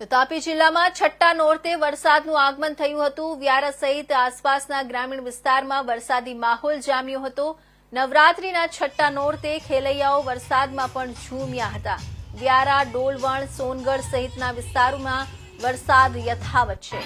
તો તાપી જિલ્લામાં છઠ્ઠા નોરતે વરસાદનું આગમન થયું હતું. વ્યારા સહિત આસપાસના ગ્રામીણ વિસ્તારમાં વરસાદી માહોલ જામ્યો હતો. નવરાત્રીના છઠ્ઠા નોરતે ખેલૈયાઓ વરસાદમાં પણ ઝૂમ્યા હતા. વ્યારા, ડોલવણ, સોનગઢ સહિતના વિસ્તારોમાં વરસાદ યથાવત છે.